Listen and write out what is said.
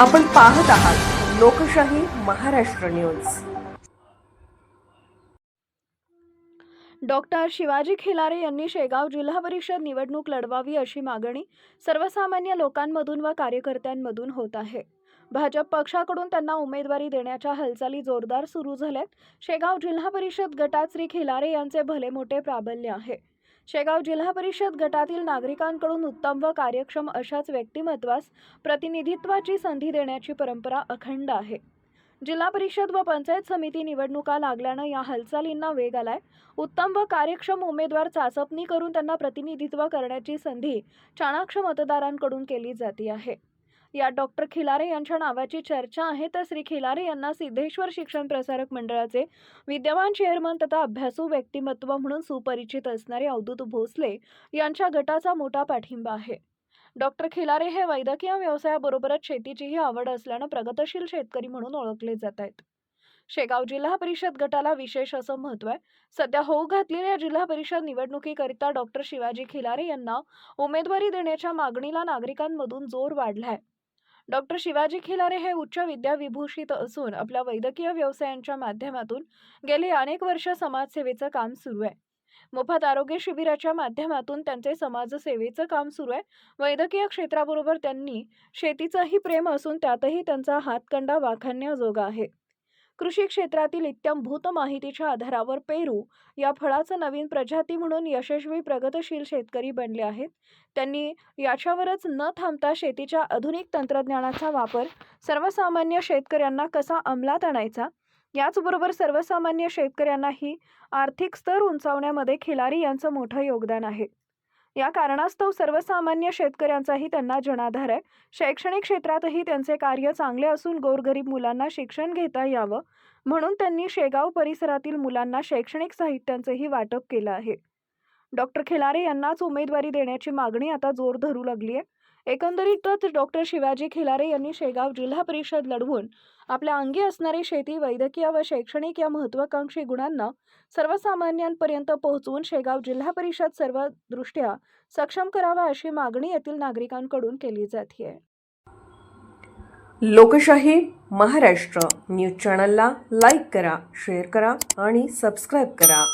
आपण पाहत आहात लोकशाही महाराष्ट्र न्यूज. डॉक्टर शिवाजी खिलारे यांनी शेगाव जिल्हा परिषद निवडणूक लढवावी अशी मागणी सर्वसामान्य लोकांमधून व कार्यकर्त्यांमधून होत आहे. भाजप पक्षाकडून त्यांना उमेदवारी देण्याच्या हालचाली जोरदार सुरू झाल्यात. शेगाव जिल्हा परिषद गटात श्री खिलारे यांचे भले मोठे प्राबल्य आहे. शेगाव जिल्हा परिषद गटातील नागरिकांकडून उत्तम व कार्यक्षम अशाच व्यक्तिमत्वास प्रतिनिधित्वाची संधी देण्याची परंपरा अखंड आहे. जिल्हा परिषद व पंचायत समिती निवडणुका लागल्यानं या हालचालींना वेग आलाय. उत्तम व कार्यक्षम उमेदवार चाचपणी करून त्यांना प्रतिनिधित्व करण्याची संधी चाणाक्ष मतदारांकडून केली जाते आहे. यात डॉक्टर खिलारे यांच्या नावाची चर्चा आहे. तर श्री खिलारे यांना सिद्धेश्वर शिक्षण प्रसारक मंडळाचे विद्यमान चेअरमन तथा अभ्यासू व्यक्तिमत्व म्हणून सुपरिचित असणारे अवधूत भोसले यांच्या गटाचा मोठा पाठिंबा आहे. डॉक्टर खिलारे हे वैद्यकीय व्यवसायाबरोबरच शेतीचीही आवड असल्यानं प्रगतशील शेतकरी म्हणून ओळखले जात आहेत. शेगाव जिल्हा परिषद गटाला विशेष असं महत्त्व आहे. सध्या होऊ घातलेल्या जिल्हा परिषद निवडणुकीकरिता डॉक्टर शिवाजी खिलारे यांना उमेदवारी देण्याच्या मागणीला नागरिकांमधून जोर वाढलाय. डॉक्टर शिवाजी खिलारे हे उच्च विद्याविभूषित असून आपल्या वैद्यकीय व्यवसायांच्या माध्यमातून गेली अनेक वर्ष समाजसेवेचं काम सुरू आहे. मोफत आरोग्य शिबिराच्या माध्यमातून त्यांचे समाजसेवेचं काम सुरू आहे. वैद्यकीय क्षेत्राबरोबर त्यांनी शेतीचंही प्रेम असून त्यातही त्यांचा हातकंडा वाखाणण्याजोगा आहे. कृषी क्षेत्रातील इत्यंभूत माहितीच्या आधारावर पेरू या फळाचं नवीन प्रजाती म्हणून यशस्वी प्रगतशील शेतकरी बनले आहेत. त्यांनी याच्यावरच न थांबता शेतीच्या आधुनिक तंत्रज्ञानाचा वापर सर्वसामान्य शेतकऱ्यांना कसा अंमलात आणायचा? याचबरोबर सर्वसामान्य शेतकऱ्यांनाही आर्थिक स्तर उंचावण्यामध्ये खिलारी यांचं मोठं योगदान आहे. या कारणास्तव सर्वसामान्य शेतकऱ्यांचाही त्यांना जनाधार आहे. शैक्षणिक क्षेत्रातही त्यांचे कार्य चांगले असून गोरगरीब मुलांना शिक्षण घेता यावं म्हणून त्यांनी शेगाव परिसरातील मुलांना शैक्षणिक साहित्यांचंही वाटप केलं आहे. डॉक्टर खिलारे यांनाच उमेदवारी देण्याची मागणी आता जोर धरू लागली आहे एकंदरीतच डॉक्टर शिवाजी खिलारे यांनी शेगाव जिल्हा परिषद लढवून आपल्या अंगी असणारी शेती वैद्यकीय व शैक्षणिक या महत्वाकांक्षी गुणांना सर्वसामान्यांपर्यंत पोहोचवून शेगाव जिल्हा परिषद सर्व दृष्ट्या सक्षम करावा अशी मागणी येथील नागरिकांकडून केली जाते लोकशाही महाराष्ट्र न्यूज चॅनलला लाईक करा शेअर करा आणि सबस्क्राईब करा.